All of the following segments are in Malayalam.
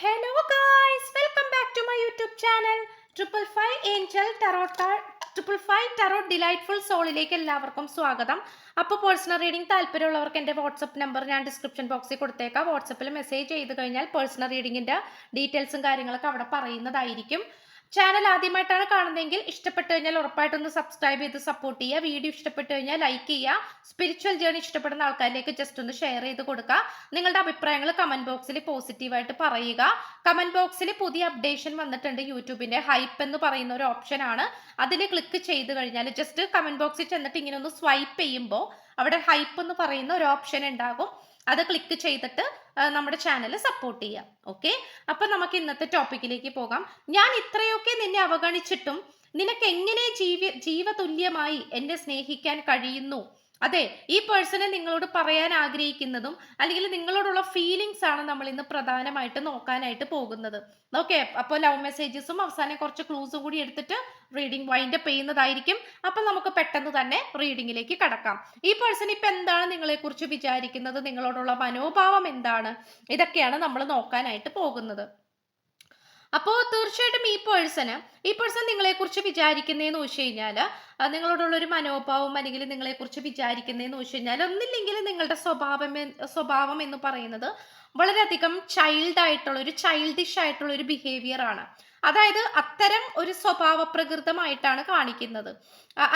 Hello guys welcome back to my YouTube channel triple five angel tarot triple five tarot delightful സോളിലേക്ക് എല്ലാവർക്കും സ്വാഗതം. അപ്പോൾ പേഴ്സണൽ റീഡിംഗ് താല്പര്യമുള്ളവർക്ക് എന്റെ വാട്സപ്പ് നമ്പർ ഞാൻ ഡിസ്ക്രിപ്ഷൻ ബോക്സിൽ കൊടുത്തേക്കാം. വാട്സപ്പിൽ മെസ്സേജ് ചെയ്ത് കഴിഞ്ഞാൽ പേഴ്സണൽ റീഡിങ്ങിന്റെ ഡീറ്റെയിൽസും കാര്യങ്ങളൊക്കെ അവിടെ പറയുന്നതായിരിക്കും. ചാനൽ ആദ്യമായിട്ടാണ് കാണുന്നതെങ്കിൽ ഇഷ്ടപ്പെട്ടു കഴിഞ്ഞാൽ ഉറപ്പായിട്ടൊന്ന് സബ്സ്ക്രൈബ് ചെയ്ത് സപ്പോർട്ട് ചെയ്യുക. വീഡിയോ ഇഷ്ടപ്പെട്ടു കഴിഞ്ഞാൽ ലൈക്ക് ചെയ്യുക. സ്പിരിച്വൽ ജേർണി ഇഷ്ടപ്പെടുന്ന ആൾക്കാരിലേക്ക് ജസ്റ്റ് ഒന്ന് ഷെയർ ചെയ്ത് കൊടുക്കുക. നിങ്ങളുടെ അഭിപ്രായങ്ങൾ കമന്റ് ബോക്സിൽ പോസിറ്റീവായിട്ട് പറയുക. കമന്റ് ബോക്സിൽ പുതിയ അപ്ഡേഷൻ വന്നിട്ടുണ്ട് യൂട്യൂബിന്റെ. ഹൈപ്പ് എന്ന് പറയുന്ന ഒരു ഓപ്ഷൻ ആണ്. അതിൽ ക്ലിക്ക് ചെയ്ത് കഴിഞ്ഞാൽ ജസ്റ്റ് കമന്റ് ബോക്സിൽ ചെന്നിട്ട് ഇങ്ങനെ ഒന്ന് സ്വൈപ്പ് ചെയ്യുമ്പോൾ അവിടെ ഹൈപ്പ് എന്ന് പറയുന്ന ഒരു ഓപ്ഷൻ ഉണ്ടാകും. അത് ക്ലിക്ക് ചെയ്തിട്ട് നമ്മുടെ ചാനൽ സപ്പോർട്ട് ചെയ്യാം. ഓക്കെ അപ്പൊ നമുക്ക് ഇന്നത്തെ ടോപ്പിക്കിലേക്ക് പോകാം. ഞാൻ ഇത്രയൊക്കെ നിന്നെ അവഗണിച്ചിട്ടും നിനക്ക് എങ്ങനെ ജീവ ജീവതുല്യമായി എന്നെ സ്നേഹിക്കാൻ കഴിയുന്നു? അതെ ഈ പേഴ്സണെ നിങ്ങളോട് പറയാൻ ആഗ്രഹിക്കുന്നതും അല്ലെങ്കിൽ നിങ്ങളോടുള്ള ഫീലിങ്സ് ആണ് നമ്മൾ ഇന്ന് പ്രധാനമായിട്ട് നോക്കാനായിട്ട് പോകുന്നത്. ഓക്കെ അപ്പോൾ ലവ് മെസ്സേജസും അവസാനം കുറച്ച് ക്ലൂസും കൂടി എടുത്തിട്ട് റീഡിംഗ് വൈൻഡ് അപ്പ് ചെയ്യുന്നതായിരിക്കും. അപ്പം നമുക്ക് പെട്ടെന്ന് തന്നെ റീഡിങ്ങിലേക്ക് കടക്കാം. ഈ പേഴ്സൺ ഇപ്പം എന്താണ് നിങ്ങളെക്കുറിച്ച് വിചാരിക്കുന്നത്? നിങ്ങളോടുള്ള മനോഭാവം എന്താണ്? ഇതൊക്കെയാണ് നമ്മൾ നോക്കാനായിട്ട് പോകുന്നത്. അപ്പോൾ തീർച്ചയായിട്ടും ഈ പേഴ്സണ് ഈ പേഴ്സൺ നിങ്ങളെക്കുറിച്ച് വിചാരിക്കുന്നതെന്ന് വെച്ച് കഴിഞ്ഞാൽ നിങ്ങളോടുള്ള ഒരു മനോഭാവം അല്ലെങ്കിൽ നിങ്ങളെക്കുറിച്ച് വിചാരിക്കുന്നതെന്ന് വെച്ച് കഴിഞ്ഞാൽ ഒന്നില്ലെങ്കിൽ നിങ്ങളുടെ സ്വഭാവം സ്വഭാവം എന്ന് പറയുന്നത് വളരെയധികം ചൈൽഡ് ആയിട്ടുള്ള ഒരു ചൈൽഡിഷ് ആയിട്ടുള്ള ഒരു ബിഹേവിയർ ആണ്. അതായത് അത്തരം ഒരു സ്വഭാവ പ്രകൃതമായിട്ടാണ് കാണിക്കുന്നത്.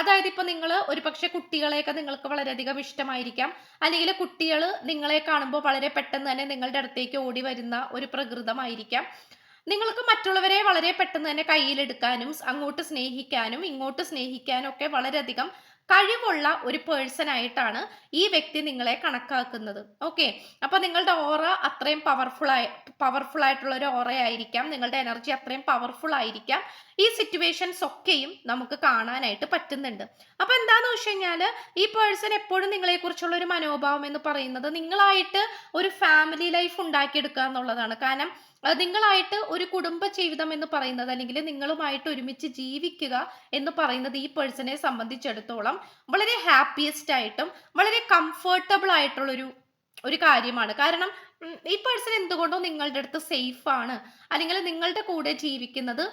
അതായത് ഇപ്പൊ നിങ്ങൾ ഒരു പക്ഷെ കുട്ടികളെയൊക്കെ നിങ്ങൾക്ക് വളരെയധികം ഇഷ്ടമായിരിക്കാം. അല്ലെങ്കിൽ കുട്ടികൾ നിങ്ങളെ കാണുമ്പോൾ വളരെ പെട്ടെന്ന് തന്നെ നിങ്ങളുടെ അടുത്തേക്ക് ഓടി വരുന്ന ഒരു പ്രകൃതമായിരിക്കാം. നിങ്ങൾക്ക് മറ്റുള്ളവരെ വളരെ പെട്ടെന്ന് തന്നെ കയ്യിലെടുക്കാനും അങ്ങോട്ട് സ്നേഹിക്കാനും ഇങ്ങോട്ട് സ്നേഹിക്കാനും ഒക്കെ വളരെയധികം കഴിവുള്ള ഒരു പേഴ്സൺ ആയിട്ടാണ് ഈ വ്യക്തി നിങ്ങളെ കണക്കാക്കുന്നത്. ഓക്കെ അപ്പൊ നിങ്ങളുടെ ഓറ അത്രയും പവർഫുൾ ആയി പവർഫുൾ ആയിട്ടുള്ള ഒരു ഓറയായിരിക്കാം നിങ്ങളുടെ എനർജി അത്രയും പവർഫുൾ ആയിരിക്കാം. ഈ സിറ്റുവേഷൻസ് ഒക്കെയും നമുക്ക് കാണാനായിട്ട് പറ്റുന്നുണ്ട്. അപ്പൊ എന്താന്ന് വെച്ച് കഴിഞ്ഞാൽ ഈ പേഴ്സൺ എപ്പോഴും നിങ്ങളെ കുറിച്ചുള്ള ഒരു മനോഭാവം എന്ന് പറയുന്നത് നിങ്ങളായിട്ട് ഒരു ഫാമിലി ലൈഫ് ഉണ്ടാക്കിയെടുക്കുക എന്നുള്ളതാണ്. കാരണം നിങ്ങളായിട്ട് ഒരു കുടുംബ ജീവിതം എന്ന് പറയുന്നത് അല്ലെങ്കിൽ നിങ്ങളുമായിട്ട് ഒരുമിച്ച് ജീവിക്കുക എന്ന് പറയുന്നത് ഈ പേഴ്സണെ സംബന്ധിച്ചിടത്തോളം വളരെ ഹാപ്പിയസ്റ്റ് ആയിട്ടും വളരെ കംഫർട്ടബിൾ ആയിട്ടുള്ളൊരു ഒരു കാര്യമാണ്. കാരണം ഈ പേഴ്സൺ എന്തുകൊണ്ടോ നിങ്ങളുടെ അടുത്ത് സേഫ് ആണ്. അല്ലെങ്കിൽ നിങ്ങളുടെ കൂടെ ജീവിക്കുന്നത്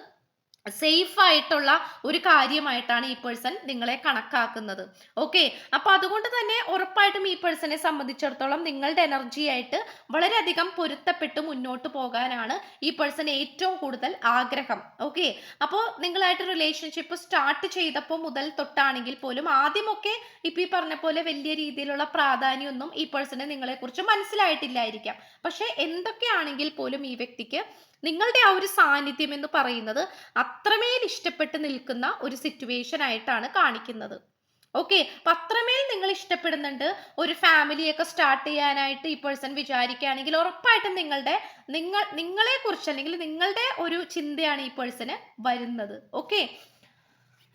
സേഫ് ആയിട്ടുള്ള ഒരു കാര്യമായിട്ടാണ് ഈ പേഴ്സൺ നിങ്ങളെ കണക്കാക്കുന്നത്. ഓക്കെ അപ്പൊ അതുകൊണ്ട് തന്നെ ഉറപ്പായിട്ടും ഈ പേഴ്സണെ സംബന്ധിച്ചിടത്തോളം നിങ്ങളുടെ എനർജി ആയിട്ട് വളരെയധികം പൊരുത്തപ്പെട്ട് മുന്നോട്ട് പോകാനാണ് ഈ പേഴ്സൺ ഏറ്റവും കൂടുതൽ ആഗ്രഹം. ഓക്കെ അപ്പോൾ നിങ്ങളായിട്ട് റിലേഷൻഷിപ്പ് സ്റ്റാർട്ട് ചെയ്തപ്പോൾ മുതൽ തൊട്ടാണെങ്കിൽ പോലും ആദ്യമൊക്കെ ഇപ്പൊ ഈ പറഞ്ഞ പോലെ വലിയ രീതിയിലുള്ള പ്രാധാന്യമൊന്നും ഈ പേഴ്സണെ നിങ്ങളെ കുറിച്ച് മനസ്സിലായിട്ടില്ലായിരിക്കാം. പക്ഷെ എന്തൊക്കെയാണെങ്കിൽ പോലും ഈ വ്യക്തിക്ക് നിങ്ങളുടെ ആ ഒരു സാന്നിധ്യം എന്ന് പറയുന്നത് അത്രമേൽ ഇഷ്ടപ്പെട്ട് നിൽക്കുന്ന ഒരു സിറ്റുവേഷൻ ആയിട്ടാണ് കാണിക്കുന്നത്. ഓക്കെ അപ്പൊ അത്രമേൽ നിങ്ങൾ ഇഷ്ടപ്പെടുന്നുണ്ട് ഒരു ഫാമിലിയൊക്കെ സ്റ്റാർട്ട് ചെയ്യാനായിട്ട് ഈ പേഴ്സൺ വിചാരിക്കുകയാണെങ്കിൽ ഉറപ്പായിട്ടും നിങ്ങളുടെ നിങ്ങൾ നിങ്ങളെ കുറിച്ച് അല്ലെങ്കിൽ നിങ്ങളുടെ ഒരു ചിന്തയാണ് ഈ പേഴ്സന് വരുന്നത്. ഓക്കെ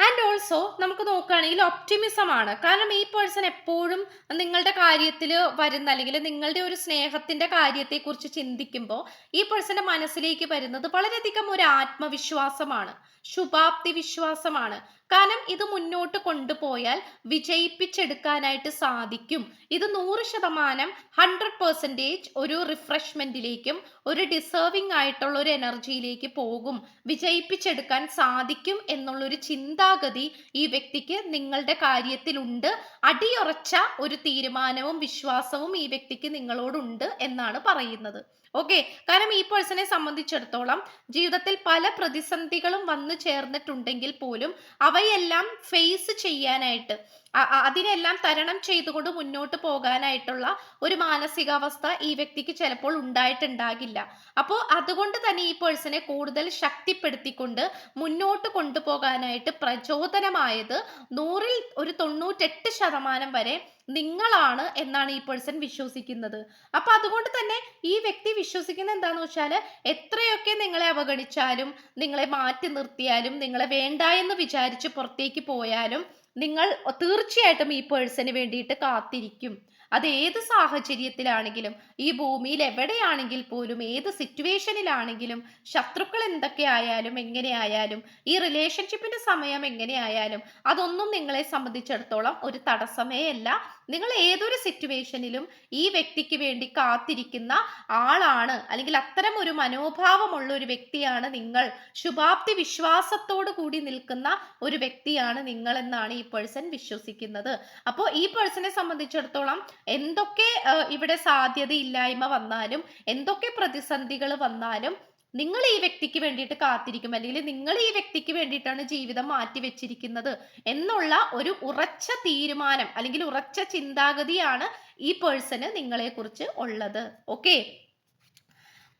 ആൻഡ് ഓൾസോ നമുക്ക് നോക്കുകയാണെങ്കിൽ ഒപ്റ്റിമിസം ആണ്. കാരണം ഈ പേഴ്സൺ എപ്പോഴും നിങ്ങളുടെ കാര്യത്തിൽ വരുന്ന അല്ലെങ്കിൽ നിങ്ങളുടെ ഒരു സ്നേഹത്തിന്റെ കാര്യത്തെക്കുറിച്ച് ചിന്തിക്കുമ്പോൾ ഈ പേഴ്സന്റെ മനസ്സിലേക്ക് വരുന്നത് വളരെയധികം ഒരു ആത്മവിശ്വാസമാണ്. ശുഭാപ്തി വിശ്വാസമാണ്. കാരണം ഇത് മുന്നോട്ട് കൊണ്ടുപോയാൽ വിജയിപ്പിച്ചെടുക്കാനായിട്ട് സാധിക്കും. ഇത് നൂറ് ശതമാനം ഹൺഡ്രഡ് പെർസെന്റേജ് ഒരു റിഫ്രഷ്മെന്റിലേക്കും ഒരു ഡിസേർവിംഗ് ആയിട്ടുള്ള ഒരു എനർജിയിലേക്ക് പോകും. വിജയിപ്പിച്ചെടുക്കാൻ സാധിക്കും എന്നുള്ളൊരു ചിന്താഗതി ഈ വ്യക്തിക്ക് നിങ്ങളുടെ കാര്യത്തിലുണ്ട്. അടിയുറച്ച ഒരു തീരുമാനവും വിശ്വാസവും ഈ വ്യക്തിക്ക് നിങ്ങളോടുണ്ട് എന്നാണ് പറയുന്നത്. ഓക്കെ കാരണം ഈ പേഴ്സണെ സംബന്ധിച്ചിടത്തോളം ജീവിതത്തിൽ പല പ്രതിസന്ധികളും വന്നു ചേർന്നിട്ടുണ്ടെങ്കിൽ പോലും അവയെല്ലാം ഫേസ് ചെയ്യാനായിട്ട് അതിനെല്ലാം തരണം ചെയ്തുകൊണ്ട് മുന്നോട്ട് പോകാനായിട്ടുള്ള ഒരു മാനസികാവസ്ഥ ഈ വ്യക്തിക്ക് ചിലപ്പോൾ ഉണ്ടായിട്ടുണ്ടാകില്ല. അപ്പോൾ അതുകൊണ്ട് തന്നെ ഈ പേഴ്സണെ കൂടുതൽ ശക്തിപ്പെടുത്തിക്കൊണ്ട് മുന്നോട്ട് കൊണ്ടുപോകാനായിട്ട് പ്രചോദനമായത് നൂറിൽ ഒരു തൊണ്ണൂറ്റെട്ട് ശതമാനം വരെ നിങ്ങളാണ് എന്നാണ് ഈ പേഴ്സൺ വിശ്വസിക്കുന്നത്. അപ്പൊ അതുകൊണ്ട് തന്നെ ഈ വ്യക്തി വിശ്വസിക്കുന്ന എന്താന്ന് വെച്ചാൽ എത്രയൊക്കെ നിങ്ങളെ അവഗണിച്ചാലും നിങ്ങളെ മാറ്റി നിർത്തിയാലും നിങ്ങളെ വേണ്ട എന്ന് വിചാരിച്ച് പുറത്തേക്ക് പോയാലും നിങ്ങൾ തീർച്ചയായിട്ടും ഈ പേഴ്സന് വേണ്ടിയിട്ട് കാത്തിരിക്കും. അത് ഏത് സാഹചര്യത്തിലാണെങ്കിലും ഈ ഭൂമിയിൽ എവിടെയാണെങ്കിൽ പോലും ഏത് സിറ്റുവേഷനിലാണെങ്കിലും ശത്രുക്കൾ എന്തൊക്കെ ആയാലും എങ്ങനെ ആയാലും ഈ റിലേഷൻഷിപ്പിന്റെ സമയം എങ്ങനെ ആയാലും അതൊന്നും നിങ്ങളെ സംബന്ധിച്ചിടത്തോളം ഒരു തടസ്സമേ അല്ല. നിങ്ങൾ ഏതൊരു സിറ്റുവേഷനിലും ഈ വ്യക്തിക്ക് വേണ്ടി കാത്തിരിക്കുന്ന ആളാണ്. അല്ലെങ്കിൽ അത്തരം ഒരു മനോഭാവമുള്ള ഒരു വ്യക്തിയാണ് നിങ്ങൾ. ശുഭാപ്തി വിശ്വാസത്തോടു കൂടി നിൽക്കുന്ന ഒരു വ്യക്തിയാണ് നിങ്ങൾ എന്നാണ് ഈ പേഴ്സൺ വിശ്വസിക്കുന്നത്. അപ്പോൾ ഈ പേഴ്സണെ സംബന്ധിച്ചിടത്തോളം എന്തൊക്കെ ഇവിടെ സാധ്യതയില്ലായ്മ വന്നാലും എന്തൊക്കെ പ്രതിസന്ധികൾ വന്നാലും നിങ്ങൾ ഈ വ്യക്തിക്ക് വേണ്ടിയിട്ട് കാത്തിരിക്കും. അല്ലെങ്കിൽ നിങ്ങൾ ഈ വ്യക്തിക്ക് വേണ്ടിയിട്ടാണ് ജീവിതം മാറ്റി വെച്ചിരിക്കുന്നത് എന്നുള്ള ഒരു ഉറച്ച തീരുമാനം അല്ലെങ്കിൽ ഉറച്ച ചിന്താഗതിയാണ് ഈ പേഴ്സണ് നിങ്ങളെ കുറിച്ച് ഉള്ളത്. ഓക്കെ?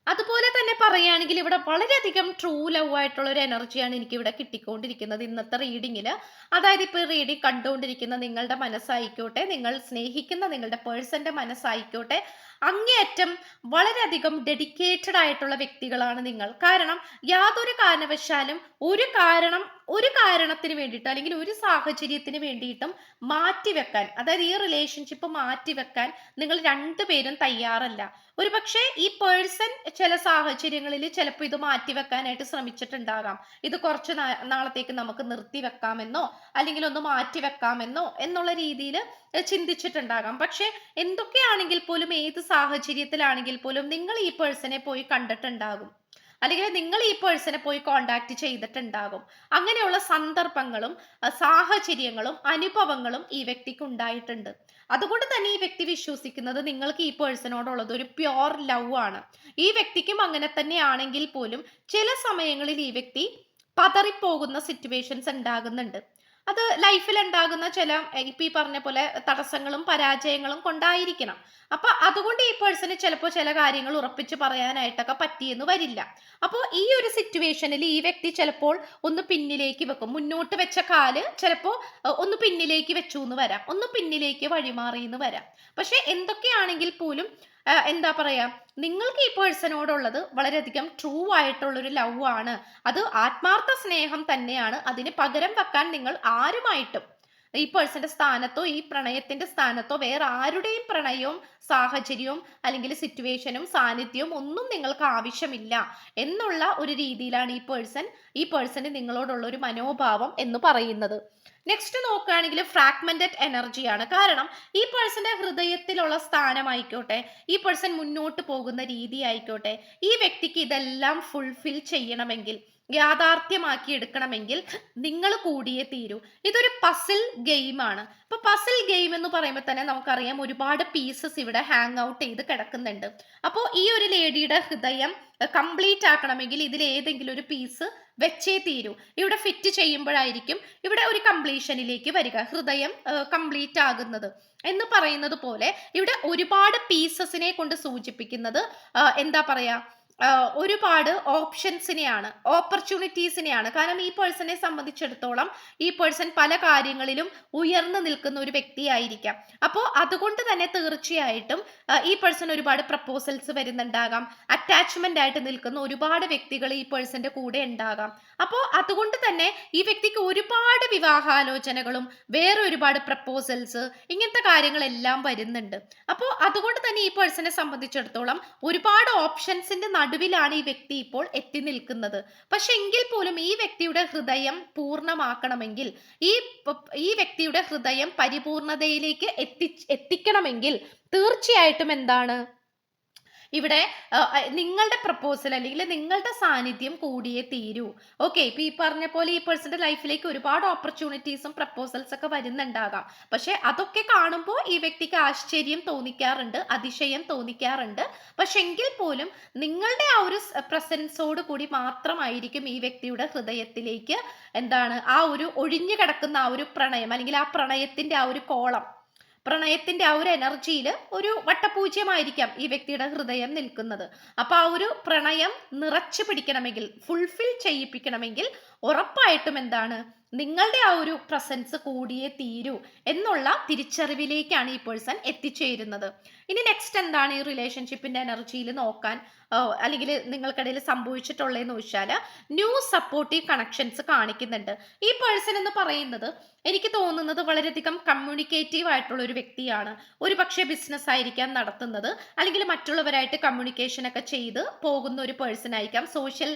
അതുപോലെ തന്നെ പറയുകയാണെങ്കിൽ ഇവിടെ വളരെയധികം ട്രൂ ലവ് ആയിട്ടുള്ള ഒരു എനർജിയാണ് എനിക്ക് ഇവിടെ കിട്ടിക്കൊണ്ടിരിക്കുന്നത് ഇന്നത്തെ റീഡിങ്ങിൽ അതായത് ഇപ്പോൾ റീഡിങ് കണ്ടുകൊണ്ടിരിക്കുന്ന നിങ്ങളുടെ മനസ്സായിക്കോട്ടെ നിങ്ങൾ സ്നേഹിക്കുന്ന നിങ്ങളുടെ പേഴ്സന്റെ മനസ്സായിക്കോട്ടെ അങ്ങേയറ്റം വളരെയധികം ഡെഡിക്കേറ്റഡ് ആയിട്ടുള്ള വ്യക്തികളാണ് നിങ്ങൾ. കാരണം യാതൊരു കാരണവശാലും ഒരു കാരണം ഒരു കാരണത്തിന് വേണ്ടിയിട്ട് അല്ലെങ്കിൽ ഒരു സാഹചര്യത്തിന് വേണ്ടിയിട്ടും മാറ്റിവെക്കാൻ അതായത് ഈ റിലേഷൻഷിപ്പ് മാറ്റിവെക്കാൻ നിങ്ങൾ രണ്ടുപേരും തയ്യാറല്ല. ഒരു പക്ഷേ ഈ പേഴ്സൺ ചില സാഹചര്യങ്ങളിൽ ചിലപ്പോൾ ഇത് മാറ്റിവെക്കാനായിട്ട് ശ്രമിച്ചിട്ടുണ്ടാകാം. ഇത് കുറച്ച് നാളത്തേക്ക് നമുക്ക് നിർത്തി വെക്കാമെന്നോ അല്ലെങ്കിൽ ഒന്ന് മാറ്റിവെക്കാമെന്നോ എന്നുള്ള രീതിയിൽ ചിന്തിച്ചിട്ടുണ്ടാകാം. പക്ഷെ എന്തൊക്കെയാണെങ്കിൽ പോലും ഏത് സാഹചര്യത്തിലാണെങ്കിൽ പോലും നിങ്ങൾ ഈ പേഴ്സണെ പോയി കണ്ടിട്ടുണ്ടാകും. അല്ലെങ്കിൽ നിങ്ങൾ ഈ പേഴ്സണെ പോയി കോണ്ടാക്ട് ചെയ്തിട്ടുണ്ടാകും. അങ്ങനെയുള്ള സന്ദർഭങ്ങളും സാഹചര്യങ്ങളും അനുഭവങ്ങളും ഈ വ്യക്തിക്ക് ഉണ്ടായിട്ടുണ്ട്. അതുകൊണ്ട് തന്നെ ഈ വ്യക്തി വിശ്വസിക്കുന്നത് നിങ്ങൾക്ക് ഈ പേഴ്സണോടുള്ളത് ഒരു പ്യോർ ലവ് ആണ്. ഈ വ്യക്തിക്കും അങ്ങനെ തന്നെയാണെങ്കിൽ പോലും ചില സമയങ്ങളിൽ ഈ വ്യക്തി പതറിപ്പോകുന്ന സിറ്റുവേഷൻസ് ഉണ്ടാകുന്നുണ്ട്. അത് ലൈഫിൽ ഉണ്ടാകുന്ന ചില ഇപ്പം ഈ പറഞ്ഞ പോലെ തടസ്സങ്ങളും പരാജയങ്ങളും കൊണ്ടായിരിക്കണം. അപ്പൊ അതുകൊണ്ട് ഈ പേഴ്സണ് ചിലപ്പോൾ ചില കാര്യങ്ങൾ ഉറപ്പിച്ച് പറയാനായിട്ടൊക്കെ പറ്റിയെന്ന് വരില്ല. അപ്പോൾ ഈ ഒരു സിറ്റുവേഷനിൽ ഈ വ്യക്തി ചിലപ്പോൾ ഒന്ന് പിന്നിലേക്ക് വെക്കും. മുന്നോട്ട് വെച്ച കാൽ ചിലപ്പോൾ ഒന്ന് പിന്നിലേക്ക് വെച്ചു എന്ന് വരാം. ഒന്ന് പിന്നിലേക്ക് വഴിമാറി എന്ന് വരാം. പക്ഷെ എന്തൊക്കെയാണെങ്കിൽ പോലും എന്താ പറയാ? നിങ്ങൾക്ക് ഈ പേഴ്സണോടുള്ളത് വളരെയധികം ട്രൂ ആയിട്ടുള്ളൊരു ലവ് ആണ്. അത് ആത്മാർത്ഥ സ്നേഹം തന്നെയാണ്. അതിന് പകരം വെക്കാൻ നിങ്ങൾ ആരുമായിട്ടും ഈ പേഴ്സന്റെ സ്ഥാനത്തോ ഈ പ്രണയത്തിന്റെ സ്ഥാനത്തോ വേറെ ആരുടെയും പ്രണയവും സാഹചര്യവും അല്ലെങ്കിൽ സിറ്റുവേഷനും സാന്നിധ്യവും ഒന്നും നിങ്ങൾക്ക് ആവശ്യമില്ല എന്നുള്ള ഒരു രീതിയിലാണ് ഈ പേഴ്സൺ ഈ പേഴ്സന് നിങ്ങളോടുള്ള ഒരു മനോഭാവം എന്ന് പറയുന്നത്. നെക്സ്റ്റ് നോക്കുകയാണെങ്കിൽ ഫ്രാഗ്മെന്റഡ് എനർജിയാണ് കാരണം ഈ പേഴ്സന്റെ ഹൃദയത്തിലുള്ള സ്ഥാനമായിക്കോട്ടെ ഈ പേഴ്സൺ മുന്നോട്ട് പോകുന്ന രീതി ആയിക്കോട്ടെ ഈ വ്യക്തിക്ക് ഇതെല്ലാം ഫുൾഫിൽ ചെയ്യണമെങ്കിൽ യാഥാർത്ഥ്യമാക്കി എടുക്കണമെങ്കിൽ നിങ്ങൾ കൂടിയേ തീരൂ. ഇതൊരു പസിൽ ഗെയിമാണ് ഇപ്പൊ പസിൽ ഗെയിം എന്ന് പറയുമ്പോൾ തന്നെ നമുക്കറിയാം ഒരുപാട് പീസസ് ഇവിടെ ഹാങ് ഔട്ട് ചെയ്ത് കിടക്കുന്നുണ്ട്. അപ്പോൾ ഈ ഒരു ലേഡിയുടെ ഹൃദയം കംപ്ലീറ്റ് ആക്കണമെങ്കിൽ ഇതിൽ ഏതെങ്കിലും ഒരു പീസ് വെച്ചേ തീരൂ. ഇവിടെ ഫിറ്റ് ചെയ്യുമ്പോഴായിരിക്കും ഇവിടെ ഒരു കംപ്ലീഷനിലേക്ക് വരിക ഹൃദയം കംപ്ലീറ്റ് ആകുന്നത് എന്ന് പറയുന്നത് പോലെ ഇവിടെ ഒരുപാട് പീസസിനെ കൊണ്ട് സൂചിപ്പിക്കുന്നത് എന്താ പറയാ ആ, ഒരുപാട് ഓപ്ഷൻസിനെയാണ് ഓപ്പർച്യൂണിറ്റീസിനെയാണ്. കാരണം ഈ പേഴ്സണെ സംബന്ധിച്ചിടത്തോളം ഈ പേഴ്സൺ പല കാര്യങ്ങളിലും ഉയർന്നു നിൽക്കുന്ന ഒരു വ്യക്തിയായിരിക്കാം. അപ്പോൾ അതുകൊണ്ട് തന്നെ തീർച്ചയായിട്ടും ഈ പേഴ്സൺ ഒരുപാട് പ്രപ്പോസൽസ് വരുന്നുണ്ടാകാം. അറ്റാച്ച്മെന്റ് ആയിട്ട് നിൽക്കുന്ന ഒരുപാട് വ്യക്തികൾ ഈ പേഴ്സന്റെ കൂടെ ഉണ്ടാകാം. അപ്പോൾ അതുകൊണ്ട് തന്നെ ഈ വ്യക്തിക്ക് ഒരുപാട് വിവാഹാലോചനകളും വേറെ ഒരുപാട് പ്രപ്പോസൽസ് ഇങ്ങനത്തെ കാര്യങ്ങളെല്ലാം വരുന്നുണ്ട്. അപ്പോൾ അതുകൊണ്ട് തന്നെ ഈ പേഴ്സണെ സംബന്ധിച്ചിടത്തോളം ഒരുപാട് ഓപ്ഷൻസിന്റെ നടുവിലാണ് ഈ വ്യക്തി ഇപ്പോൾ എത്തി നിൽക്കുന്നത്. പക്ഷെ എങ്കിൽ പോലും ഈ വ്യക്തിയുടെ ഹൃദയം പൂർണമാക്കണമെങ്കിൽ ഈ ഈ വ്യക്തിയുടെ ഹൃദയം പരിപൂർണതയിലേക്ക് എത്തി എത്തിക്കണമെങ്കിൽ തീർച്ചയായിട്ടും എന്താണ്? ഇവിടെ നിങ്ങളുടെ പ്രപ്പോസൽ അല്ലെങ്കിൽ നിങ്ങളുടെ സാന്നിധ്യം കൂടിയേ തീരൂ. ഓക്കെ ഇപ്പൊ ഈ പറഞ്ഞ പോലെ ഈ പേഴ്സന്റെ ലൈഫിലേക്ക് ഒരുപാട് ഓപ്പർച്യൂണിറ്റീസും പ്രപ്പോസൽസ് ഒക്കെ വരുന്നുണ്ടാകാം. പക്ഷെ അതൊക്കെ കാണുമ്പോൾ ഈ വ്യക്തിക്ക് ആശ്ചര്യം തോന്നിക്കാറുണ്ട് അതിശയം തോന്നിക്കാറുണ്ട്. പക്ഷെ എങ്കിൽ പോലും നിങ്ങളുടെ ആ ഒരു പ്രസൻസോട് കൂടി മാത്രമായിരിക്കും ഈ വ്യക്തിയുടെ ഹൃദയത്തിലേക്ക് എന്താണ് ആ ഒരു ഒഴിഞ്ഞു കിടക്കുന്ന ആ ഒരു പ്രണയം അല്ലെങ്കിൽ ആ പ്രണയത്തിന്റെ ആ ഒരു കോളം. പ്രണയത്തിന്റെ ആ ഒരു എനർജിയിൽ ഒരു വട്ടപൂജ്യമായിരിക്കാം ഈ വ്യക്തിയുടെ ഹൃദയം നിൽക്കുന്നത്. അപ്പൊ ആ ഒരു പ്രണയം നിറച്ചു പിടിക്കണമെങ്കിൽ ഫുൾഫിൽ ചെയ്യിപ്പിക്കണമെങ്കിൽ ഉറപ്പായിട്ടും എന്താണ്? നിങ്ങളുടെ ആ ഒരു പ്രസൻസ് കൂടിയേ തീരൂ എന്നുള്ള തിരിച്ചറിവിലേക്കാണ് ഈ പേഴ്സൺ എത്തിച്ചേരുന്നത്. ഇനി നെക്സ്റ്റ് എന്താണ് ഈ റിലേഷൻഷിപ്പിന്റെ എനർജിയിൽ നോക്കാൻ അല്ലെങ്കിൽ നിങ്ങൾക്കിടയിൽ സംഭവിച്ചിട്ടുള്ളതെന്ന് വെച്ചാൽ ന്യൂ സപ്പോർട്ടീവ് കണക്ഷൻസ് കാണിക്കുന്നുണ്ട്. ഈ പേഴ്സൺ എന്ന് പറയുന്നത് എനിക്ക് തോന്നുന്നത് വളരെയധികം കമ്മ്യൂണിക്കേറ്റീവ് ആയിട്ടുള്ള ഒരു വ്യക്തിയാണ്. ഒരു പക്ഷേ ബിസിനസ് ആയിരിക്കാം നടത്തുന്നത് അല്ലെങ്കിൽ മറ്റുള്ളവരായിട്ട് കമ്മ്യൂണിക്കേഷൻ ഒക്കെ ചെയ്ത് പോകുന്ന ഒരു പേഴ്സൺ ആയിരിക്കാം സോഷ്യൽ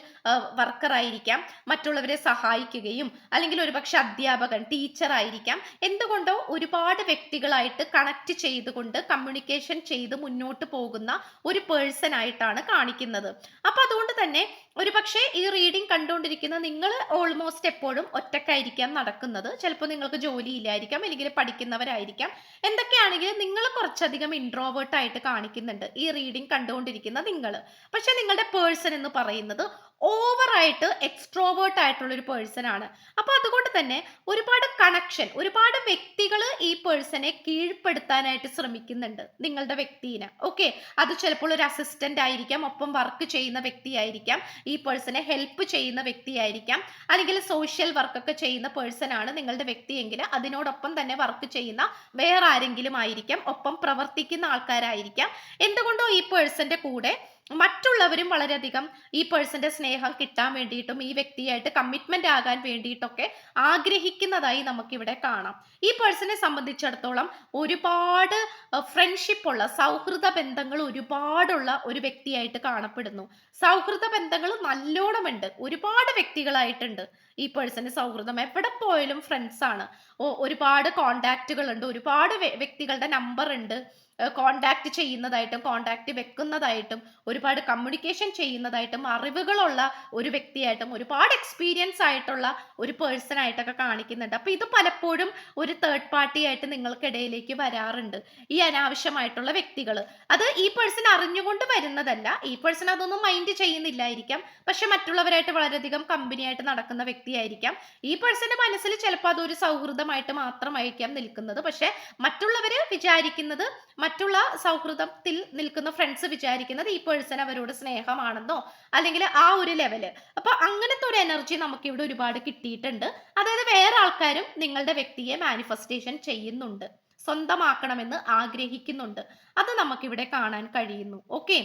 വർക്കർ ആയിരിക്കാം മറ്റുള്ളവരെ സഹായിക്കുകയും അല്ലെങ്കിൽ ഒരു പക്ഷെ അധ്യാപകൻ ടീച്ചർ ആയിരിക്കാം. എന്തുകൊണ്ടോ ഒരുപാട് വ്യക്തികളായിട്ട് കണക്ട് ചെയ്തുകൊണ്ട് കമ്മ്യൂണിക്കേഷൻ ചെയ്ത് മുന്നോട്ട് പോകുന്ന ഒരു പേഴ്സൺ ആയിട്ടാണ് കാണിക്കുന്നത്. അപ്പൊ അതുകൊണ്ട് തന്നെ ഒരു പക്ഷേ ഈ റീഡിംഗ് കണ്ടുകൊണ്ടിരിക്കുന്ന നിങ്ങൾ ഓൾമോസ്റ്റ് എപ്പോഴും ഒറ്റക്കായിരിക്കാം നടക്കുന്നത്. ചിലപ്പോൾ നിങ്ങൾക്ക് ജോലി ഇല്ലായിരിക്കാം അല്ലെങ്കിൽ പഠിക്കുന്നവരായിരിക്കാം. എന്തൊക്കെയാണെങ്കിലും നിങ്ങൾ കുറച്ചധികം ഇൻട്രോവേർട്ട് ആയിട്ട് കാണിക്കുന്നുണ്ട് ഈ റീഡിംഗ് കണ്ടുകൊണ്ടിരിക്കുന്ന നിങ്ങൾ. പക്ഷെ നിങ്ങളുടെ പേഴ്സൺ എന്ന് പറയുന്നത് ഓവറായിട്ട് എക്സ്ട്രോവേർട്ട് ആയിട്ടുള്ള ഒരു പേഴ്സൺ ആണ്. അപ്പൊ അതുകൊണ്ട് തന്നെ ഒരുപാട് കണക്ഷൻ ഒരുപാട് വ്യക്തികൾ ഈ പേഴ്സണെ കീഴ്പ്പെടുത്താനായിട്ട് ശ്രമിക്കുന്നുണ്ട് നിങ്ങളുടെ വ്യക്തിനെ. ഓക്കെ അത് ചിലപ്പോൾ ഒരു അസിസ്റ്റന്റ് ആയിരിക്കാം ഒപ്പം വർക്ക് ചെയ്യുന്ന വ്യക്തിയായിരിക്കാം. ഈ പേഴ്സണെ ഹെൽപ്പ് ചെയ്യുന്ന വ്യക്തിയായിരിക്കാം. അല്ലെങ്കിൽ സോഷ്യൽ വർക്കൊക്കെ ചെയ്യുന്ന പേഴ്സൺ ആണ് നിങ്ങളുടെ വ്യക്തിയെങ്കിൽ അതിനോടൊപ്പം തന്നെ വർക്ക് ചെയ്യുന്ന വേറെ ആരെങ്കിലും ആയിരിക്കാം. ഒപ്പം പ്രവർത്തിക്കുന്ന ആൾക്കാരായിരിക്കാം. എന്തുകൊണ്ടോ ഈ പേഴ്സന്റെ കൂടെ മറ്റുള്ളവരും വളരെയധികം ഈ പേഴ്സന്റെ സ്നേഹം കിട്ടാൻ വേണ്ടിയിട്ടും ഈ വ്യക്തിയായിട്ട് കമ്മിറ്റ്മെന്റ് ആകാൻ വേണ്ടിയിട്ടൊക്കെ ആഗ്രഹിക്കുന്നതായി നമുക്കിവിടെ കാണാം. ഈ പേഴ്സണെ സംബന്ധിച്ചിടത്തോളം ഒരുപാട് ഫ്രണ്ട്ഷിപ്പ് ഉള്ള സൗഹൃദ ബന്ധങ്ങൾ ഒരുപാടുള്ള ഒരു വ്യക്തിയായിട്ട് കാണപ്പെടുന്നു. സൗഹൃദ ബന്ധങ്ങൾ നല്ലോണമുണ്ട്. ഒരുപാട് വ്യക്തികളായിട്ടുണ്ട് ഈ പേഴ്സണ് സൗഹൃദം. എവിടെ പോയാലും ഫ്രണ്ട്സ് ആണ്. ഒരുപാട് കോണ്ടാക്റ്റുകൾ ഉണ്ട് ഒരുപാട് വ്യക്തികളുടെ നമ്പർ ഉണ്ട്. കോണ്ടാക്ട് ചെയ്യുന്നതായിട്ടും കോണ്ടാക്ട് വെക്കുന്നതായിട്ടും ഒരുപാട് കമ്മ്യൂണിക്കേഷൻ ചെയ്യുന്നതായിട്ടും അറിവുകളുള്ള ഒരു വ്യക്തിയായിട്ടും ഒരുപാട് എക്സ്പീരിയൻസ് ആയിട്ടുള്ള ഒരു പേഴ്സൺ ആയിട്ടൊക്കെ കാണിക്കുന്നുണ്ട്. അപ്പോൾ ഇത് പലപ്പോഴും ഒരു തേർഡ് പാർട്ടി ആയിട്ട് നിങ്ങൾക്കിടയിലേക്ക് വരാറുണ്ട് ഈ അനാവശ്യമായിട്ടുള്ള വ്യക്തികൾ അത് ഈ പേഴ്സൺ അറിഞ്ഞുകൊണ്ട് വരുന്നതല്ല. ഈ പേഴ്സൺ അതൊന്നും മൈൻഡ് ചെയ്യുന്നില്ലായിരിക്കാം. പക്ഷെ മറ്റുള്ളവരായിട്ട് വളരെയധികം കമ്പനിയായിട്ട് നടക്കുന്ന വ്യക്തിയായിരിക്കാം. ഈ പേഴ്സന്റെ മനസ്സിൽ ചിലപ്പോൾ അതൊരു സൗഹൃദമായിട്ട് മാത്രമായിരിക്കാം നിൽക്കുന്നത്. പക്ഷെ മറ്റുള്ളവര് വിചാരിക്കുന്നത് മറ്റുള്ള സൗഹൃദത്തിൽ നിൽക്കുന്ന ഫ്രണ്ട്സ് വിചാരിക്കുന്നത് ഈ പേഴ്സൺ അവരോട് സ്നേഹമാണെന്നോ അല്ലെങ്കിൽ ആ ഒരു ലെവൽ അപ്പൊ അങ്ങനത്തെ ഒരു എനർജി നമുക്ക് ഇവിടെ ഒരുപാട് കിട്ടിയിട്ടുണ്ട്. അതായത് വേറെ ആൾക്കാരും നിങ്ങളുടെ വ്യക്തിയെ മാനിഫെസ്റ്റേഷൻ ചെയ്യുന്നുണ്ട്. സ്വന്തമാക്കണമെന്ന് ആഗ്രഹിക്കുന്നുണ്ട്. അത് നമുക്കിവിടെ കാണാൻ കഴിയുന്നു. ഓക്കെ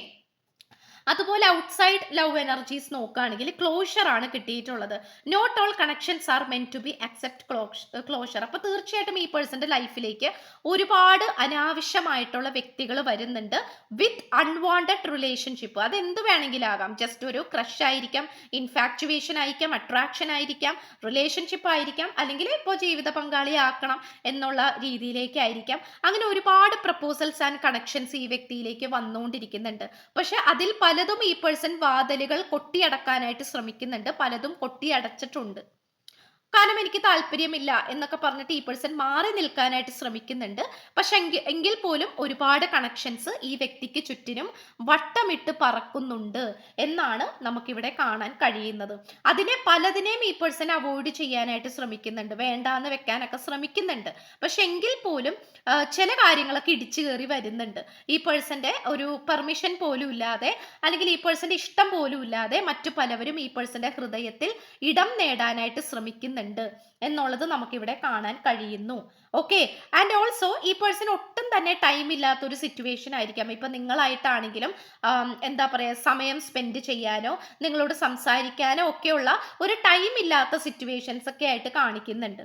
അതുപോലെ ഔട്ട്സൈഡ് ലവ് എനർജീസ് നോക്കുകയാണെങ്കിൽ ക്ലോഷർ ആണ് കിട്ടിയിട്ടുള്ളത്. Not all connections are meant to be accept closure അപ്പോൾ തീർച്ചയായിട്ടും ഈ പേഴ്സന്റെ ലൈഫിലേക്ക് ഒരുപാട് അനാവശ്യമായിട്ടുള്ള വ്യക്തികൾ വരുന്നുണ്ട് വിത്ത് അൺവാണ്ടഡ് റിലേഷൻഷിപ്പ് അത് എന്ത് വേണമെങ്കിലും ആകാം ജസ്റ്റ് ഒരു ക്രഷ് ആയിരിക്കാം ഇൻഫാക്ച്വേഷൻ ആയിരിക്കാം അട്രാക്ഷൻ ആയിരിക്കാം റിലേഷൻഷിപ്പ് ആയിരിക്കാം അല്ലെങ്കിൽ ഇപ്പോൾ ജീവിത പങ്കാളിയാക്കണം എന്നുള്ള രീതിയിലേക്കായിരിക്കാം അങ്ങനെ ഒരുപാട് പ്രപ്പോസൽസ് ആൻഡ് കണക്ഷൻസ് ഈ വ്യക്തിയിലേക്ക് വന്നുകൊണ്ടിരിക്കുന്നുണ്ട്. പക്ഷെ അതിൽ പലതും ഈ പേഴ്സൺ വാതിലുകൾ കൊട്ടിയടക്കാനായിട്ട് ശ്രമിക്കുന്നുണ്ട്. പലതും കൊട്ടിയടച്ചിട്ടുണ്ട്. കാരണം എനിക്ക് താല്പര്യമില്ല എന്നൊക്കെ പറഞ്ഞിട്ട് ഈ പേഴ്സൺ മാറി നിൽക്കാനായിട്ട് ശ്രമിക്കുന്നുണ്ട്. പക്ഷെ എങ്കിൽ പോലും ഒരുപാട് കണക്ഷൻസ് ഈ വ്യക്തിക്ക് ചുറ്റിനും വട്ടമിട്ട് പറക്കുന്നുണ്ട് എന്നാണ് നമുക്കിവിടെ കാണാൻ കഴിയുന്നത്. അതിനെ പലതിനെയും ഈ പേഴ്സൺ അവോയ്ഡ് ചെയ്യാനായിട്ട് ശ്രമിക്കുന്നുണ്ട്. വേണ്ടാന്ന് വെക്കാനൊക്കെ ശ്രമിക്കുന്നുണ്ട്. പക്ഷെ എങ്കിൽ പോലും ചില കാര്യങ്ങളൊക്കെ ഇടിച്ചു കയറി വരുന്നുണ്ട്. ഈ പേഴ്സന്റെ ഒരു പെർമിഷൻ പോലും ഇല്ലാതെ അല്ലെങ്കിൽ ഈ പേഴ്സന്റെ ഇഷ്ടം പോലും ഇല്ലാതെ മറ്റു പലവരും ഈ പേഴ്സന്റെ ഹൃദയത്തിൽ ഇടം നേടാനായിട്ട് ശ്രമിക്കുന്നുണ്ട് എന്നുള്ളത് നമുക്കിവിടെ കാണാൻ കഴിയുന്നു. ഓക്കെ ആൻഡ് ഓൾസോ ഈ പേഴ്സൺ ഒട്ടും തന്നെ ടൈം ഇല്ലാത്ത ഒരു സിറ്റുവേഷൻ ആയിരിക്കാം. ഇപ്പം നിങ്ങളായിട്ടാണെങ്കിലും എന്താ പറയുക സമയം സ്പെൻഡ് ചെയ്യാനോ നിങ്ങളോട് സംസാരിക്കാനോ ഒക്കെയുള്ള ഒരു ടൈം ഇല്ലാത്ത സിറ്റുവേഷൻസ് ഒക്കെ ആയിട്ട് കാണിക്കുന്നുണ്ട്.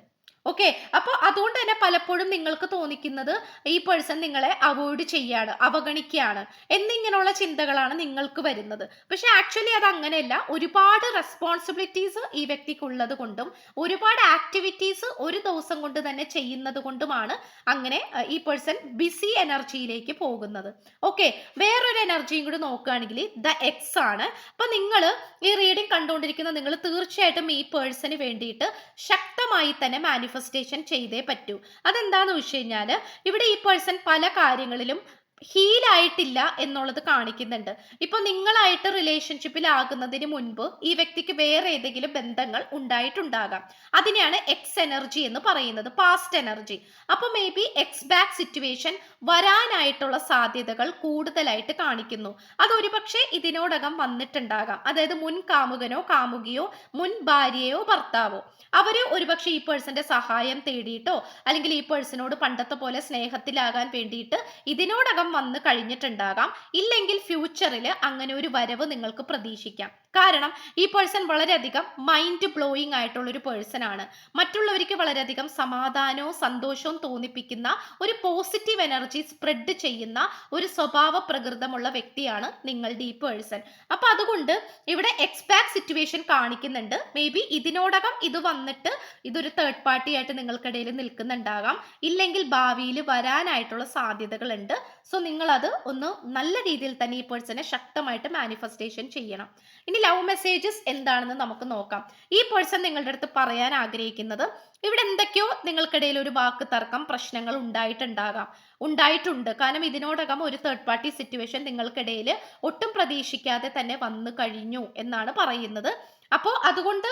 ഓക്കെ അപ്പോൾ അതുകൊണ്ട് തന്നെ പലപ്പോഴും നിങ്ങൾക്ക് തോന്നിക്കുന്നത് ഈ പേഴ്സൺ നിങ്ങളെ അവോയ്ഡ് ചെയ്യാണ് അവഗണിക്കുകയാണ് എന്നിങ്ങനെയുള്ള ചിന്തകളാണ് നിങ്ങൾക്ക് വരുന്നത്. പക്ഷെ ആക്ച്വലി അത് അങ്ങനെയല്ല. ഒരുപാട് റെസ്പോൺസിബിലിറ്റീസ് ഈ വ്യക്തിക്കുള്ളത് കൊണ്ടും ഒരുപാട് ആക്ടിവിറ്റീസ് ഒരു ദിവസം കൊണ്ട് തന്നെ ചെയ്യുന്നത് കൊണ്ടുമാണ് അങ്ങനെ ഈ പേഴ്സൺ ബിസി എനർജിയിലേക്ക് പോകുന്നത്. ഓക്കെ വേറൊരു എനർജിയും കൂടി നോക്കുകയാണെങ്കിൽ ദ എക്സ് ആണ്. അപ്പൊ നിങ്ങൾ ഈ റീഡിംഗ് കണ്ടുകൊണ്ടിരിക്കുന്ന നിങ്ങൾ തീർച്ചയായിട്ടും ഈ പേഴ്സന് വേണ്ടിയിട്ട് ശക്തമായി തന്നെ മാനിഫെസ്റ്റേഷൻ ചെയ്തേ പറ്റൂ. അതെന്താന്ന് വെച്ച് കഴിഞ്ഞാൽ ഇവിടെ ഈ പേഴ്സൺ പല കാര്യങ്ങളിലും ഹീലായിട്ടില്ല എന്നുള്ളത് കാണിക്കുന്നുണ്ട്. ഇപ്പൊ നിങ്ങളായിട്ട് റിലേഷൻഷിപ്പിലാകുന്നതിന് മുൻപ് ഈ വ്യക്തിക്ക് വേറെ ഏതെങ്കിലും ബന്ധങ്ങൾ ഉണ്ടായിട്ടുണ്ടാകാം. അതിനെയാണ് എക്സ് എനർജി എന്ന് പറയുന്നത് പാസ്റ്റ് എനർജി അപ്പൊ may be ex back situation വരാനായിട്ടുള്ള സാധ്യതകൾ കൂടുതലായിട്ട് കാണിക്കുന്നു. അതൊരു പക്ഷേ ഇതിനോടകം വന്നിട്ടുണ്ടാകാം. അതായത് മുൻ കാമുകനോ കാമുകിയോ മുൻ ഭാര്യയോ ഭർത്താവോ. അവർ ഒരുപക്ഷെ ഈ പേഴ്സന്റെ സഹായം തേടിയിട്ടോ അല്ലെങ്കിൽ ഈ പേഴ്സണോട് പണ്ടത്തെ പോലെ സ്നേഹത്തിലാകാൻ വേണ്ടിയിട്ട് ഇതിനോടകം വന്നു കഴിഞ്ഞിട്ടുണ്ടാകാം. ഇല്ലെങ്കിൽ ഫ്യൂച്ചറിൽ അങ്ങനെ ഒരു വരവ് നിങ്ങൾക്ക് പ്രതീക്ഷിക്കാം. കാരണം ഈ പേഴ്സൺ വളരെയധികം മൈൻഡ് ബ്ലോയിങ് ആയിട്ടുള്ള ഒരു പേഴ്സൺ ആണ്. മറ്റുള്ളവർക്ക് വളരെയധികം സമാധാനവും സന്തോഷവും തോന്നിപ്പിക്കുന്ന ഒരു പോസിറ്റീവ് എനർജി സ്പ്രെഡ് ചെയ്യുന്ന ഒരു സ്വഭാവ പ്രകൃതമുള്ള വ്യക്തിയാണ് നിങ്ങളുടെ ഈ പേഴ്സൺ അപ്പൊ അതുകൊണ്ട് ഇവിടെ എക്സ്പാക്ട് സിറ്റുവേഷൻ കാണിക്കുന്നുണ്ട്. മേ ബി ഇതിനോടകം ഇത് വന്നിട്ട് ഇതൊരു തേർഡ് പാർട്ടി ആയിട്ട് നിങ്ങൾക്കിടയിൽ നിൽക്കുന്നുണ്ടാകാം. ഇല്ലെങ്കിൽ ഭാവിയിൽ വരാനായിട്ടുള്ള സാധ്യതകളുണ്ട്. സോ നിങ്ങളത് ഒന്ന് നല്ല രീതിയിൽ തന്നെ ഈ പേഴ്സണെ ശക്തമായിട്ട് മാനിഫെസ്റ്റേഷൻ ചെയ്യണം. ഇനി ലവ് മെസ്സേജസ് എന്താണെന്ന് നമുക്ക് നോക്കാം. ഈ പേഴ്സൺ നിങ്ങളുടെ അടുത്ത് പറയാൻ ആഗ്രഹിക്കുന്നത് ഇവിടെ എന്തൊക്കെയോ നിങ്ങൾക്കിടയിൽ ഒരു വാക്ക് തർക്കം പ്രശ്നങ്ങൾ ഉണ്ടായിട്ടുണ്ടാകാം ഉണ്ടായിട്ടുണ്ട്. കാരണം ഇതിനോടകം ഒരു തേർഡ് പാർട്ടി സിറ്റുവേഷൻ നിങ്ങൾക്കിടയിൽ ഒട്ടും പ്രതീക്ഷിക്കാതെ തന്നെ വന്നു കഴിഞ്ഞു എന്നാണ് പറയുന്നത്. അപ്പോൾ അതുകൊണ്ട്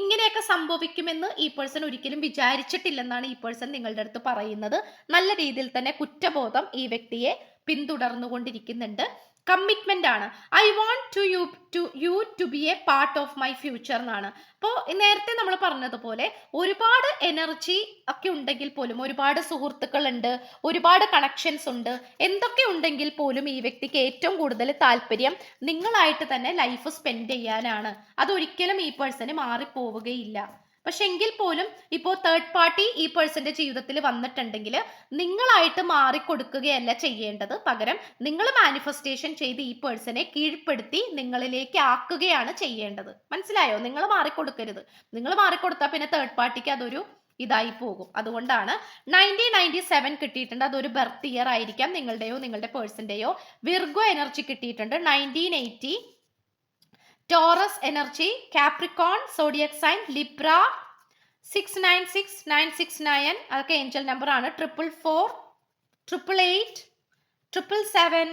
ഇങ്ങനെയൊക്കെ സംഭവിക്കുമെന്ന് ഈ പേഴ്സൺ ഒരിക്കലും വിചാരിച്ചിട്ടില്ലെന്നാണ് ഈ പേഴ്സൺ നിങ്ങളുടെ അടുത്ത് പറയുന്നത്. നല്ല രീതിയിൽ തന്നെ കുറ്റബോധം ഈ വ്യക്തിയെ പിന്തുടർന്നുകൊണ്ടിരിക്കുന്നുണ്ട്. കമ്മിറ്റ്മെന്റ് ആണ്. I want to you to you to be a part of my future എന്നാണ്. അപ്പോൾ നേരത്തെ നമ്മൾ പറഞ്ഞതുപോലെ ഒരുപാട് എനർജി ഒക്കെ ഉണ്ടെങ്കിൽ പോലും ഒരുപാട് സുഹൃത്തുക്കളുണ്ട് ഒരുപാട് കണക്ഷൻസ് ഉണ്ട് എന്തൊക്കെ ഉണ്ടെങ്കിൽ പോലും ഈ വ്യക്തിക്ക് ഏറ്റവും കൂടുതൽ താല്പര്യം നിങ്ങളായിട്ട് തന്നെ ലൈഫ് സ്പെൻഡ് ചെയ്യാനാണ്. അതൊരിക്കലും ഈ പേഴ്സണ് മാറിപ്പോവുകയില്ല. പക്ഷെ എങ്കിൽ പോലും ഇപ്പോൾ തേർഡ് പാർട്ടി ഈ പേഴ്സന്റെ ജീവിതത്തിൽ വന്നിട്ടുണ്ടെങ്കിൽ നിങ്ങളായിട്ട് മാറിക്കൊടുക്കുകയല്ല ചെയ്യേണ്ടത്. പകരം നിങ്ങൾ മാനിഫെസ്റ്റേഷൻ ചെയ്ത് ഈ പേഴ്സണെ കീഴ്പ്പെടുത്തി നിങ്ങളിലേക്ക് ആക്കുകയാണ് ചെയ്യേണ്ടത്. മനസ്സിലായോ? നിങ്ങൾ മാറിക്കൊടുക്കരുത്. നിങ്ങൾ മാറിക്കൊടുത്താൽ പിന്നെ തേർഡ് പാർട്ടിക്ക് അതൊരു ഇതായി പോകും. അതുകൊണ്ടാണ് നയന്റീൻ നയന്റി സെവൻ കിട്ടിയിട്ടുണ്ട്. അതൊരു ബർത്ത് ഇയർ ആയിരിക്കാം നിങ്ങളുടെയോ നിങ്ങളുടെ പേഴ്സന്റെയോ വിർഗോ എനർജി കിട്ടിയിട്ടുണ്ട്. Nineteen eighty Taurus energy Capricorn zodiac sign Libra six nine six nine six nine അതൊക്കെ ഏഞ്ചൽ നമ്പർ ആണ്. Triple four triple eight triple seven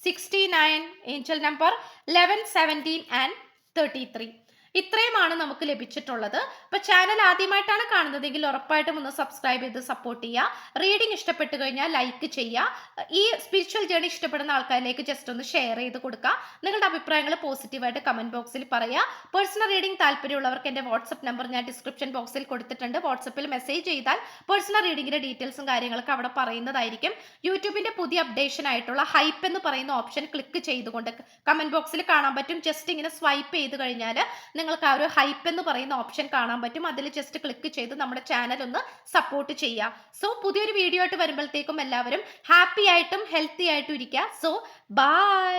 sixty nine angel number eleven seventeen and thirty three ഇത്രയുമാണ് നമുക്ക് ലഭിച്ചിട്ടുള്ളത്. അപ്പോൾ ചാനൽ ആദ്യമായിട്ടാണ് കാണുന്നതെങ്കിൽ ഉറപ്പായിട്ടും ഒന്ന് സബ്സ്ക്രൈബ് ചെയ്ത് സപ്പോർട്ട് ചെയ്യുക. റീഡിംഗ് ഇഷ്ടപ്പെട്ടു കഴിഞ്ഞാൽ ലൈക്ക് ചെയ്യുക. ഈ സ്പിരിച്വൽ ജേണി ഇഷ്ടപ്പെടുന്ന ആൾക്കാരിലേക്ക് ജസ്റ്റ് ഒന്ന് ഷെയർ ചെയ്ത് കൊടുക്കുക. നിങ്ങളുടെ അഭിപ്രായങ്ങൾ പോസിറ്റീവായിട്ട് കമന്റ് ബോക്സിൽ പറയുക. പേഴ്സണൽ റീഡിംഗ് താല്പര്യമുള്ളവർക്ക് എന്റെ വാട്സപ്പ് നമ്പർ ഞാൻ ഡിസ്ക്രിപ്ഷൻ ബോക്സിൽ കൊടുത്തിട്ടുണ്ട്. വാട്സപ്പിൽ മെസ്സേജ് ചെയ്താൽ പേഴ്സണൽ റീഡിങ്ങിന്റെ ഡീറ്റെയിൽസും കാര്യങ്ങളൊക്കെ അവിടെ പറയുന്നതായിരിക്കും. യൂട്യൂബിന്റെ പുതിയ അപ്ഡേഷൻ ആയിട്ടുള്ള ഹൈപ്പ് എന്ന് പറയുന്ന ഓപ്ഷൻ ക്ലിക്ക് ചെയ്തുകൊണ്ട് കമന്റ് ബോക്സിൽ കാണാൻ പറ്റും. ജസ്റ്റ് ഇങ്ങനെ സ്വൈപ്പ് ചെയ്ത് കഴിഞ്ഞാൽ നിങ്ങൾക്ക് ആ ഒരു ഹൈപ്പ് എന്ന് പറയുന്ന ഓപ്ഷൻ കാണാൻ പറ്റും. അതിൽ ജസ്റ്റ് ക്ലിക്ക് ചെയ്ത് നമ്മുടെ ചാനൽ ഒന്ന് സപ്പോർട്ട് ചെയ്യുക സോ പുതിയൊരു വീഡിയോ ആയിട്ട് വരുമ്പോഴത്തേക്കും എല്ലാവരും ഹാപ്പി ആയിട്ടും ഹെൽത്തി ആയിട്ടും ഇരിക്കുക സോ ബൈ